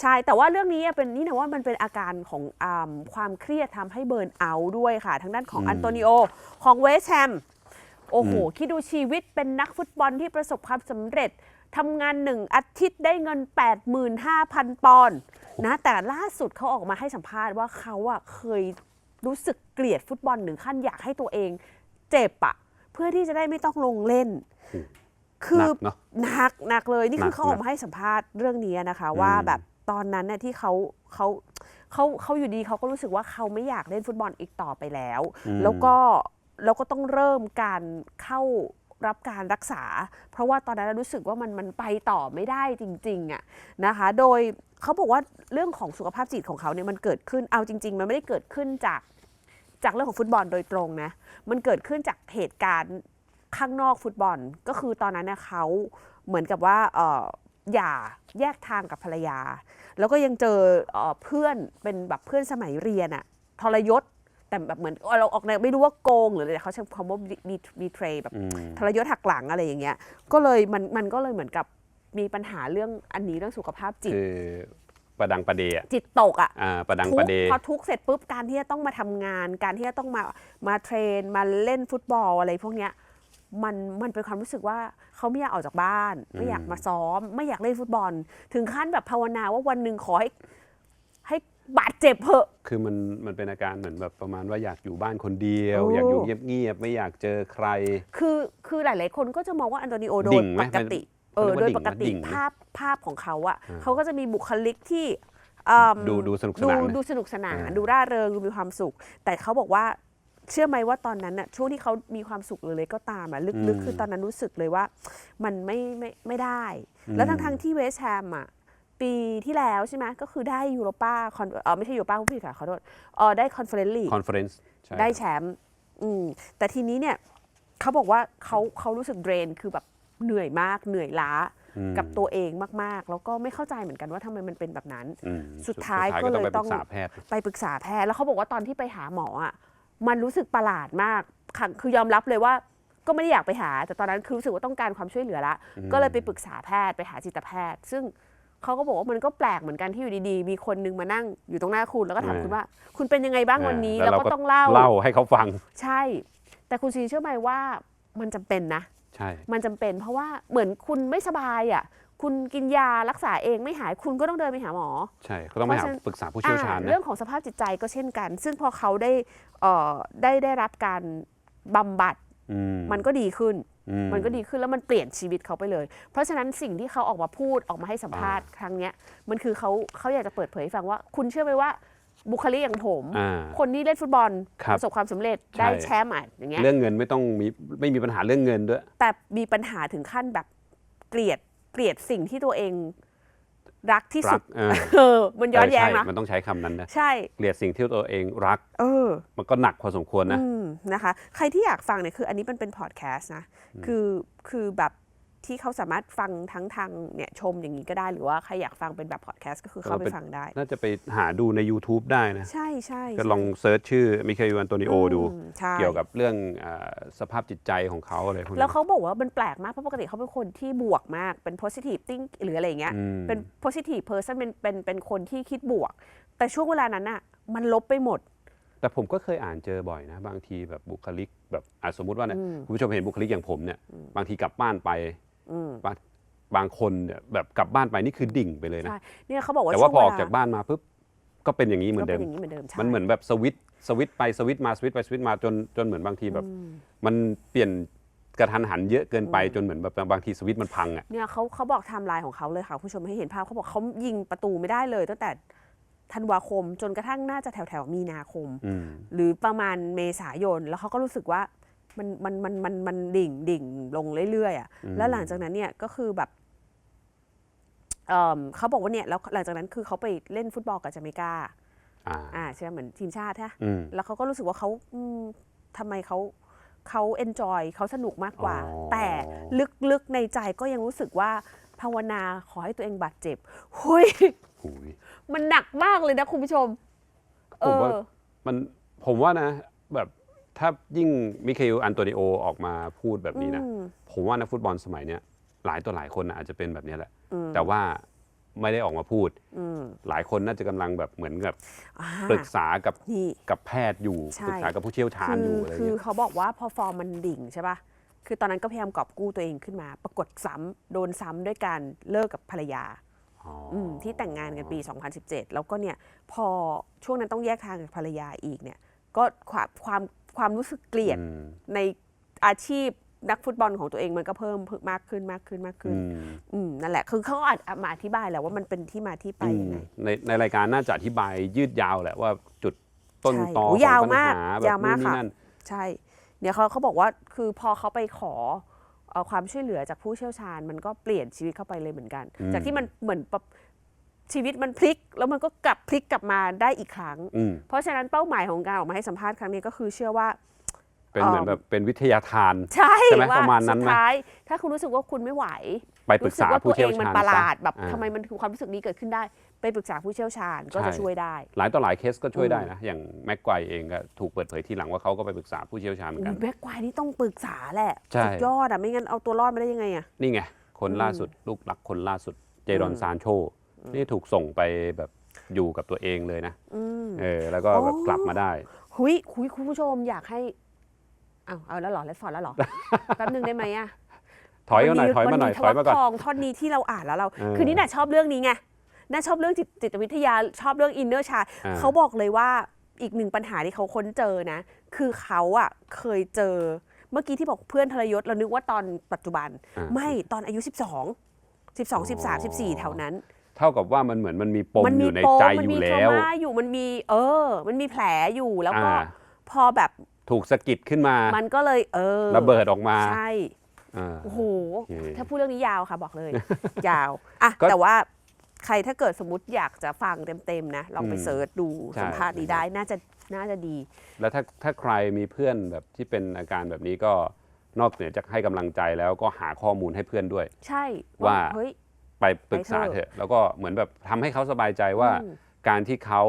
ใช่แต่ว่าเรื่องนี้อะเป็นนี่นะว่ามันเป็นอาการของอาความเครียดทำให้เบิร์นเอาท์ด้วยค่ะ ทางด้านของอืมอันโตนิโอของเวสต์แฮมโอ้โหอืมคิดดูชีวิตเป็นนักฟุตบอลที่ประสบความสำเร็จทำงานหนึ่งอาทิตย์ได้เงิน 85,000 ปอนด์นะแต่ล่าสุดเขาออกมาให้สัมภาษณ์ว่าเขาอะเคยรู้สึกเกลียดฟุตบอลถึงขั้นอยากให้ตัวเองเจ็บอะเพื่อที่จะได้ไม่ต้องลงเล่น คืหนัอกเนาะหนักหนักเลย นี่คือหนักเขาออกมาให้สัมภาษณ์เรื่องนี้นะคะว่าอืมแบบ ตอนนั้นน่ะที่เขาเขาเขาเขาอยู่ดีเขาก็รู้สึกว่าเขาไม่อยากเล่นฟุตบอลอีกต่อไปแล้วอืมแล้วก็แล้วก็ต้องเริ่มการเข้ารับการรักษา เพราะว่าตอนนั้นรู้สึกว่ามันมันไปต่อไม่ได้จริงๆอะนะคะ โดยเขาบอกว่าเรื่องของสุขภาพจิตของเขาเนี่ยมันเกิดขึ้นเอาจริง ๆ มันไม่ได้เกิดขึ้นจากจากเรื่องของฟุตบอลโดยตรงนะ มันเกิดขึ้นจากเหตุการณ์ข้างนอกฟุตบอล ก็คือตอนนั้นเนี่ยเขาเหมือนกับว่าเอ่ออย่า แยกทางกับภรรยา แล้วก็ยังเจอเอ่อเพื่อนเป็นแบบเพื่อนสมัยเรียนอะทรยศแต่แบบเหมือนเราออกแนวไม่รู้ว่าโกงหรืออะไรเขาใช้คำว่าบีเทรแบบอืมทรยศหักหลังอะไรอย่างเงี้ย ก็เลยมันมันก็เลยเหมือนกับมีปัญหาเรื่องอันนี้เรื่องสุขภาพจิตคือประดังประเดอะจิตตกอะอ่าประดังทุปกระเดพอทุกข์เสร็จปุ๊บการที่จะต้องมาทำงาน การที่จะต้องมามาเทรนมาเล่นฟุตบอลอะไรพวกเนี้ย มันมันเป็นความรู้สึกว่าเขาไม่อยากออกจากบ้าน ไม่อยากมาซ้อม ไม่อยากเล่นฟุตบอล ถึงขั้นแบบภาวนาว่าวันหนึ่งขอให้ให้บาดเจ็บเพอะคือมันมันเป็นอาการเหมือนแบบประมาณว่าอยากอยู่บ้านคนเดียวโอ้อยากอยู่เงียบๆไม่อยากเจอใคร คือคือหลาย ๆ คนก็จะมองว่าอันโตนิโอโดดิ่ยงไหมปกติเออเขาโดเรียยกปว่ากดิ่ติงไหมดิ่งไหมภาพภาพของเขาอะอ่าเขาก็จะมีบุคลิกที่อืมดูดูสนุกสดูนานนะดูสนุกสนานอ่าดูร่าเริงดูมีความสุข แต่เขาบอกว่า เชื่อไหมว่าตอนนั้นน่ะช่วงที่เขามีความสุขหรืออะไรก็ตามอะลึกๆ คือตอนนั้นรู้สึกเลยว่า มันไม่ไม่ไม่ได้ แล้วทั้งๆที่เวสต์แฮมอะปีที่แล้วใช่ไหมก็คือได้ยูโรป้าคอนเออไม่ใช่ยูโรป้าผู้ผิดค่ะขอโทษเออได้คอนเฟอเรนซ์ลีกคอนเฟอเรนซ์ใช่ได้แชมป์อืมแต่ทีนี้เนี่ยเขาบอกว่าเขาเขารู้สึกเดรนคือแบบเหนื่อยมากเหนื่อยล้าอืมกับตัวเองมากๆ แล้วก็ไม่เข้าใจเหมือนกันว่าทำไมมันเป็นแบบนั้นอืมสุดท้ายก็ต้องเลยไปปต้รึองกษาแพทย์ไปปรึกษาแพทย์แล้วเขาบอกว่าตอนที่ไปหาหมออะ มันรู้สึกประหลาดมากค่ะคือยอมรับเลยว่าก็ไม่ได้อยากไปหา แต่ตอนนั้นคือรู้สึกว่าต้องการความช่วยเหลือละ ก็เลยไปปรึกษาแพทย์ไปหาจิตแพทย์ ซึ่งเขาก็บอกว่ามันก็แปลกเหมือนกันที่อยู่ดีๆ มีคนนึงมานั่งอยู่ตรงหน้าคุณแล้วก็ถามอ่าคุณว่า คุณเป็นยังไงบ้างวันนี้อ่าแล้วก็ต้องเล่าเล่าให้เขาฟัง ใช่ แต่คุณซีเชื่อไหมว่ามันจำเป็นนะ ใช่ มันจำเป็นเพราะว่าเหมือนคุณไม่สบายอะ คุณกินยารักษาเองไม่หายคุณก็ต้องเดินไปหาหมอ ใช่เขาต้องไปเพหาราะฉะนั้นปรึกษาผู้เชี่ยวชาญอ่านะเรื่องของสภาพจิตใจก็เช่นกัน ซึ่งพอเขาได้เอ่อได้ได้รับการบำบัดอืมันก็ดีขึ้นอืมันก็ดีขึ้นแล้วมันเปลี่ยนชีวิตเขาไปเลย เพราะฉะนั้นสิ่งที่เขาออกมาพูดออกมาให้สัมภาษณ์ครั้งเนี้ยมันคือเขาเขาอยากจะเปิดเผยให้ฟังว่า คุณเชื่อไหมว่าบุคลิกอย่างผมอ่าคนที่เล่นฟุตบอลครับประสบความสำเร็จใช่ได้แชมป์อะอย่างเงี้ยเรื่องเงินไม่ต้องมีไม่มีปัญหาเรื่องเงินด้วย แต่มีปัญหาถึงขั้นแบบเกลียด เกลียดสิ่งที่ตัวเองรักที่รัสุกดเออเออมันย้อนแย้งใช่นะมันต้องใช้คำนั้นนะใช่เกลียดสิ่งที่ตัวเองรัก เออ มันก็หนักพอสมควรนะอืมนะคะ ใครที่อยากฟังเนี่ยคือ อันนี้มันเป็นพอดแคสต์นะ คือคือแบบ ที่เขาสามารถฟังทั้งทางเนี่ยชมอย่างนี้ก็ได้ หรือว่าใครอยากฟังเป็นแบบพอดแคสต์ก็คือเข้าไปเออเป็นฟังได้ น่าจะไปหาดูใน YouTube ได้นะ ใช่ใช่ก็ลองเซิร์ชชื่อมิเคลอันโตนิโอดูมใช่ เกี่ยวกับเรื่องอาสภาพจิตใจของเขาอะไรพวกนี้ แล้วเขาบอกว่ามันแปลกมาก เพราะปกติเขาเป็นคนที่บวกมากเป็น positive think หรืออะไรอย่างเงี้ยอืม เป็น positive person เป็นเป็นเป็นคนที่คิดบวก แต่ช่วงเวลานั้นอะมันลบไปหมด แต่ผมก็เคยอ่านเจอบ่อยนะ บางทีแบบบุคลิกแบบอะสมมุติว่าเนี่ยอืมคุณผู้ชมเห็นบุคลิกอย่างผมเนี่ยบางทีกลับบ้านไป อืมบางบางคนเนี่ยแบบกลับบ้านไปนี่คือดิ่งไปเลยนะ ใช่ เนี่ยเขาบอกว่าแต่ว่าช่พอวองอกจากบ้านมาปุ๊บก็เป็นอย่างนี้เหมือนเดิก็มเป็นอย่างนี้เหมือนเดิมใช่มันเหมือนแบบสวิตช์สวิตช์ไปสวิตช์มาสวิตช์ไปสวิตช์มาจนจนเหมือนบางทีแบบมันเปลี่ยนกระทันหันเยอะเกินไปจนเหมือนแบบบางทีสวิตช์มันพังอะ เนี่ยเขาเขาบอกไทม์ไลน์ของเขาเลยค่ะคุณผู้ชมให้เห็นภาพเขาบอกเขายิงประตูไม่ได้เลยตั้งแต่ธันวาคมจนกระทั่งน่าจะแถวแถวๆมีนาคม อืม หรือประมาณเมษายน แล้วเขาก็รู้สึกว่า มันมันมันมันมันดิ่งดิ่งลงเรื่อยๆอะอืมแล้วหลังจากนั้นเนี่ยก็คือแบบเอิ่มเขาบอกว่าเนี่ยแล้วหลังจากนั้นคือเขาไปเล่นฟุตบอลกับจาเมกาอ่าอ่าใช่ไหมเหมือนทีมชาติใช่ไหมอืม แล้วเขาก็รู้สึกว่าเขาอืมทำไมเขาเขาเอนจอยเขาสนุกมากกว่า อ๋อ แต่ลึกๆในใจก็ยังรู้สึกว่าภาวนาขอให้ตัวเองบาดเจ็บหุย หูย มันหนักมากเลยนะคุณผู้ชม เอผมว่า อ มันผมว่านะ แบบ ถ้ายิ่งมิเคลอันโตนิโอออกมาพูดแบบนี้นะอืมผมว่านักฟุตบอลสมัยเนี้ยหลายต่อหลายคนนะอาจจะเป็นแบบนี้แหละอืมแต่ว่าไม่ได้ออกมาพูดอืมหลายคนน่าจะกำลังแบบเหมือนกับอ่าปรึกษากับนี่กับแพทย์อยู่ใช่ปรึกษากับผู้เชี่ยวชาญอยู่อะไรคือเงี้ยเขาบอกว่าพอฟอร์มมันดิ่งใช่ปะคือตอนนั้นก็พยายามกอบกู้ตัวเองขึ้นมา ปรากฏซ้ำโดนซ้ำด้วยการเลิกกับภรรยาอ๋ออืมที่แต่งงานกันปี 2017 แล้วก็เนี่ยพอช่วงนั้นต้องแยกทางกับภรรยาอีกเนี่ยก็ความความ ความรู้สึกเกลียดอืมในอาชีพนักฟุตบอลของตัวเองมันก็เพิ่มมากขึ้นมากขึ้นมากขึ้นอืมอืมนั่นแหละ คือเขาก็อาจมาอธิบายแหละว่ามันเป็นที่มาที่ไปยังไงในในรายการน่าจะอธิบายยืดยาวแหละว่าจุดต้นใช่ตอโอ้ของยาวปัญมากหาแบบยาวมากนู่นนี่ค่ะนั่นใช่เนี่ยเขาเขาบอกว่าคือพอเขาไปขอเอ่อความช่วยเหลือจากผู้เชี่ยวชาญ มันก็เปลี่ยนชีวิตเข้าไปเลยเหมือนกันอืมจากที่มันเหมือนแบบ ชีวิตมันพลิกแล้วมันก็กลับพลิกกลับมาได้อีกครั้ง อืมเพราะฉะนั้นเป้าหมายของการออกมาให้สัมภาษณ์ครั้งนี้ก็คือเชื่อว่า เป็นเหมือนเอิ่มแบบเป็นวิทยาทาน ใช่ใช่ไหมว่าประมาณนั้นสุไหมดท้าย ถ้าคุณรู้สึกว่าคุณไม่ไหว ไปปรึกรู้สึกษาว่าผู้ตัวเอเชี่ยวงมันชาญประหลาดซะแบบอ่าทำไมมันคือความรู้สึกนี้เกิดขึ้นได้ ไปปรึกษาผู้เชี่ยวชาญก็จะใช่ช่วยได้ หลายต่อหลายเคสก็ช่วยได้นะ อย่างแม็กไกวเองก็ถูกเปิดเผยทีหลังว่าเขาก็ไปปรึกษาผู้เชี่ยวชาญเหมือนอุ๊กัยนแม็กควายนี่ต้องปรึกษาแหละใช่ สุดยอดอะไม่งั้นเอาตัวรอดมาได้ยังไงอะ นี่ไง คนล่าสุด ลูกหลักคนล่าสุด เจดอนซานโช นี่ถูกส่งไปแบบอยู่กับตัวเองเลยนะอืม เออแล้วก็แบบอ๋อกลับมาได้ หุยคุยคุณผู้ชมอยากให้เอาเอาแล้วเหรอเลดฟอร์ดแล้วเหรอ แป๊บนึงได้ไหมอะถอยมาหน่อยถอยมาหน่อยถอยมาก่อน ทองท่อนนี้ที่เราอ่านแล้วเรา เออคือนี่น่ะชอบเรื่องนี้ไงน่าชอบเรื่องจิตจิตวิทยาชอบเรื่องอินเนอร์ชาอ่า เขาบอกเลยว่าอีกหนึ่งปัญหาที่เขาค้นเจอนะ คือเขาอะเคยเจอ เมื่อกี้ที่บอกเพื่อนทรยศเรานึกว่าตอนปัจจุบัน อ่าไม่ตอนอายุ 12 12 13 14 แถวนั้น เท่ากับว่ามันเหมือนมันมีปมมันอมียู่ในปมใจมัอยู่มีแล้วทรมาอยู่มันมีเออ มันมีแผลอยู่แล้วก็อ่า พอแบบถูกสะกิดขึ้นมามันก็เลยเออระเบิดออกมาใช่อ่า โอ้โหโอเคถ้าพูดเรื่องนี้ยาวค่ะบอกเลย ยาวอะก็แต่ว่าใครถ้าเกิดสมมติอยากจะฟังเต็มๆนะลองไปอืมเสิร์ชดูใช่ สัมภาษณ์นี้ได้น่าจะน่าจะดี แล้วถ้าถ้าใครมีเพื่อนแบบที่เป็นอาการแบบนี้ก็นอกเหนือจากให้กำลังใจแล้วก็หาข้อมูลให้เพื่อนด้วย ใช่ว่า เฮ้ย ไปปรึกษาไปเถอะเถอะ แล้วก็เหมือนแบบทำให้เขาสบายใจว่าอืมการที่เขา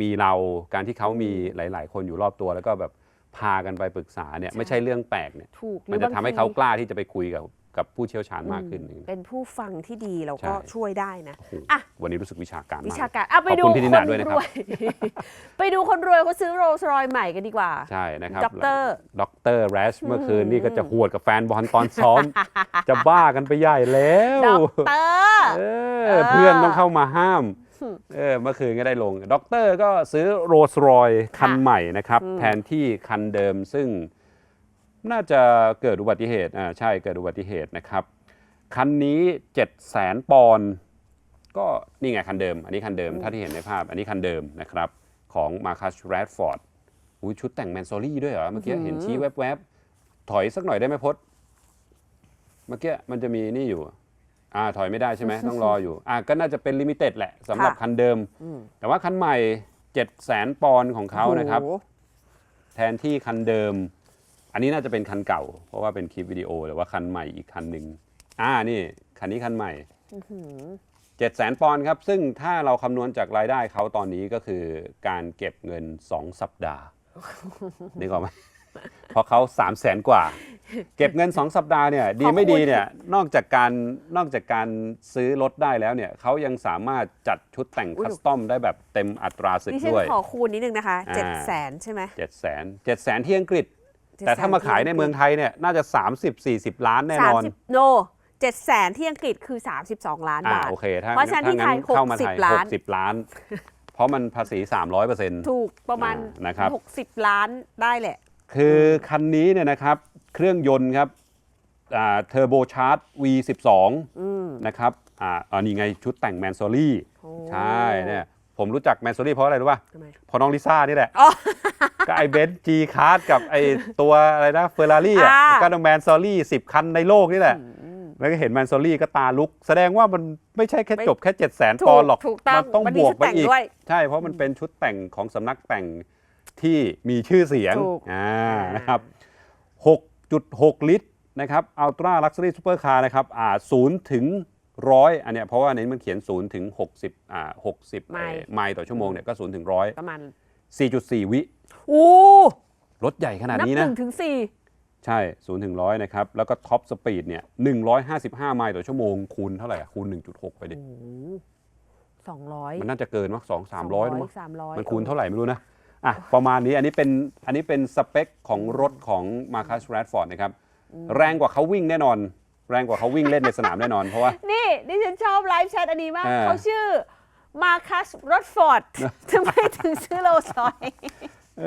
มีเรา การที่เขามีหลาย ๆ คนอยู่รอบตัวแล้วก็แบบพากันไปปรึกษาเนี่ยใช่ไม่ใช่เรื่องแปลกเนี่ยถูกมันจะทำให้รือบงทีเขากล้าที่จะไปคุยกับ กับผู้เชี่ยวชาญมากขึ้นอืมเป็นผู้ฟังที่ดีเราก็ใช่ ช่วยได้นะ โอ้โหอะ วันนี้รู้สึกวิชาการวิมากชาการอะไปขอบดูคุณพี่คนินน่าด้วยนะครับรวยไปดูคนรวยเขาซื้อโรลส์รอยใหม่กันดีกว่า ใช่นะครับด็อกเตอร์ ด็อกเตอร์แรชเมื่อคืนนี่ก็จะหวดกับแฟนบอลตอนซ้อม จะบ้ากันไปใหญ่แล้วด็อกเตอร์ เอเอออ เพื่อนต้องเข้ามาห้ามเออเมื่อคืนก็ได้ลงด็อกเตอร์ก็ซื้อโรสรอยคันใหม่นะครับ แทนที่คันเดิมซึ่ง น่าจะเกิดอุบัติเหตุอ่าใช่เกิดอุบัติเหตุนะครับคันนี้7 0 0แสนปอนด์ก็นี่ไงคันเดิม อันนี้คันเดิมถ้าที่เห็นในภาพ อันนี้คันเดิมนะครับของมาคัสแรดฟอร์ดอุ้ยชุดแต่งแมนโซลี่ด้วยเหรอ เมื่อกี้เห็นชี้แวบๆ ถอยสักหน่อยได้ไหมพศเมื่อกี้มันจะมีนี่อยู่ อ่าถอยไม่ได้ใช่ไหมต้องรออยู่ อ่าก็น่าจะเป็นลิมิเต็ดแหละสำหรับค่ะคันเดิม แต่ว่าคันใหม่7 0 0แสนปอนด์ของเขานะครับโอ้โหแทนที่คันเดิม อันนี้น่าจะเป็นคันเก่า เพราะว่าเป็นคลิปวิดีโอแต่ว่าคันใหม่อีกคันหนึ่งอ่านี่คันนี้คันใหม่เจ็ดแสนปอนด์ครับ ซึ่งถ้าเราคำนวณจากรายได้เขาตอนนี้ก็คือการเก็บเงิน 2 สัปดาห์ นึกออกไหมเพราะเขา3 0 0แสนกว่า เก็บเงิน 2 สัปดาห์เนี่ยดีไม่ดีเนี่ยนอกจากการนอกจากการซื้อรถได้แล้วเนี่ยเขายังสามารถจัดชุดแต่งอุ๊ยคัสตอมได้แบบเต็มอัตราศึกดิฉันด้วย ขอคูณนิดนึงนะคะอ่า เจ็ดแสนใช่ไหม7 0 0แสน7 0 0แสนที่อังกฤษ แต่ถ้ามาขายในเมืองไทยเนี่ยน่าจะ 30-40 ล้านแน่นอนสามสิบโนเจ็ดแสนที่อังกฤษคือ 32 ล้านอ่าบาทโอเคถ้าเพราะฉะนั้นที่ไทยถ้างั้นเข้ามาไทย60ล้าน60 ล้าน เพราะมันภาษี 300เปอร์เซ็นต์ถูกประมาณอ่านะครับ60 ล้านได้แหละ คือคันนี้เนี่ยนะครับ เครื่องยนต์ครับเทอร์โบชาร์จ V12 นะครับอ่าอันนี้ไงชุดแต่งแมนโซลี่โอ้ใช่เนี่ย ผมรู้จักแมนโซลี่เพราะอะไรรู้ป่ะทำไมเพราะน้องลิซ่านี่แหละ อ๋อ ก็ไอเบนซ์จีคาร์ดกับไอตัวอะไรนะเฟอร์รารี่อะอ่า ก็ต้องแมนโซลี่สิบคันในโลกนี่แหละแล้วก็เห็นแมนโซลี่ก็ตาลุก แสดงว่ามันไม่ใช่แค่จบแค่ 7 0 0 0 0 0ถูปอนด์หรอก ถูกต้องมันต้องมันบมีวกชุดไปแต่งอีก ด้วย ใช่ เพราะมันเป็นชุดแต่งของสำนักแต่งที่มีชื่อเสียงถูก อ่านะครับ 6.6 ลิตรนะครับอัลตร้าลักซ์รี่ซูเปอร์คาร์นะครับอ่า0ถึง ร้อยอันเนี้ยเพราะว่าอันนี้มันเขียน0ถึง60อ่า60ไมล์เอ่อไมล์ต่อชั่วโมงเนี่ยก็0ถึงร้อยประมาณ4.4วิอู้รถใหญ่ขนาดนับนี้หนะนึ่งถึงสี่ใช่0ูนถึงร้อยนะครับ แล้วก็ท็อปสปีดเนี่ย155ไมล์ต่อชั่วโมง คูณเท่าไหร่อะคูณ1.6ไปดิสองร้อยมันน่าจะเกินมั้งสองสามร้อยมั้งสามร้อยมันคูณเท่าไหร่ไม่รู้นะอะประมาณนี้อันนี้เป็นอันนี้เป็นสเปคของรถของมาคัสแรดฟอร์ดนะครับ แรงกว่าเขาวิ่งแน่นอน แรงกว่าเขาวิ่งเล่นในสนามแน่นอนเพราะว่า นี่ดิฉันชอบไลฟ์แชทอันนี้มาก อ่า เขาชื่อมาคัสรถฟอร์ดทำไมถึงชื่อโรลส์รอยซ์เอ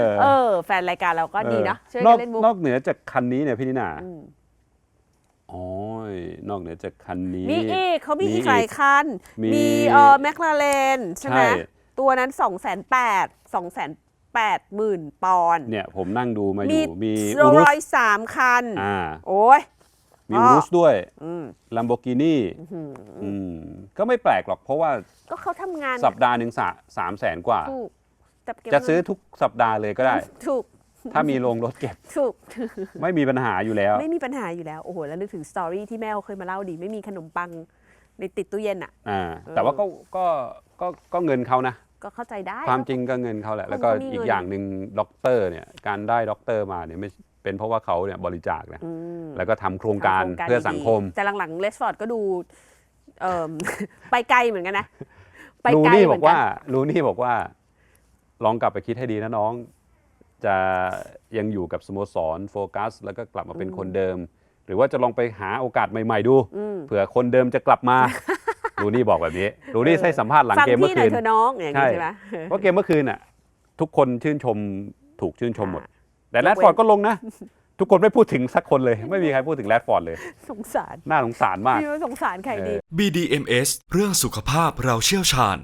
อเออ แฟนรายการเราก็ดีนะช่วยนกัอกนเล่นมุก นอกเหนือจากคันนี้เนี่ยพี่นิน่าอืม โอ้ยนอกเหนือจากคันนี้ มีอีกเขามีมีอีกหลายคัน มีมีเออแมคลาเรนใช่ไหม ใช่ ตัวนั้น 2 8 0 0 0 2 8 0 0 0 0 ปอนด์เนี่ยผมนั่งดูมาอมียู่มีโรอูลรุส์สรอยสามคัน อ่า โอ้ย มีอ๋ออูรุสด้วยอืม ลัมโบกินี่อืมก็ไม่แปลกหรอกเพราะว่าก็เขาทำงานสัปดาห์หนึ่งสาสามแสนกว่า ถูกแต่เก็บจะซื้อทุกสัปดาห์เลยก็ได้ ถูกถ้ามีโรงรถเก็บ ถูก ไม่มีปัญหาอยู่แล้ว ไม่มีปัญหาอยู่แล้ว โอ้โห แล้วนึกถึงสตอรี่ที่แม่เขาเคยมาเล่าดี ไม่มีขนมปังในติดตู้เย็นอะ อ่า แต่ว่าก็ก็ก็ก็เงินเขานะ ก็เข้าใจได้ ความจริงก็เงินเขาแหละ แล้วก็เขามีเงินอีกอย่างหนึ่งด็อกเตอร์เนี่ย การได้ด็อกเตอร์มาเนี่ยไม่ เป็นเพราะว่าเขาเนี่ยบริจาคนะอืมแล้วก็ทำโครงการทำโคเพื่อสังคมดีๆแต่หลังๆเลสฟอร์ดก็ดูเอ่อไปไกลเหมือนกันนะ ไปลูไกลนี่เหบมืออกนกัว่านลูนี่บอกว่า ลองกลับไปคิดให้ดีนะน้อง จะยังอยู่กับสโมสรโฟกัส แล้วก็กลับมาเป็นคนเดิม หรือว่าจะลองไปหาโอกาสใหม่ ๆ ดู อืม เผื่อคนเดิมจะกลับมา ลูนี่บอกแบบนี้ลูนี่ให้สัมภาษณ์หลังฟังเกมเมื่พี่อหน่คือยน เธอะน้องอย่างนี้ใช่ ใช่ไหมว่าเกมเมื่อคืนน่ะทุกคนชื่นชมถูกชื่นชมหมดค่ะ แต่แรดฟอร์ดก็ลงนะ ทุกคนไม่พูดถึงสักคนเลย ไม่มีใครพูดถึงแรดฟอร์ดเลย สงสาร น่าสงสารมาก พี่ว่าสงสารใครดีเออ BDMS เรื่องสุขภาพเราเชี่ยวชาญ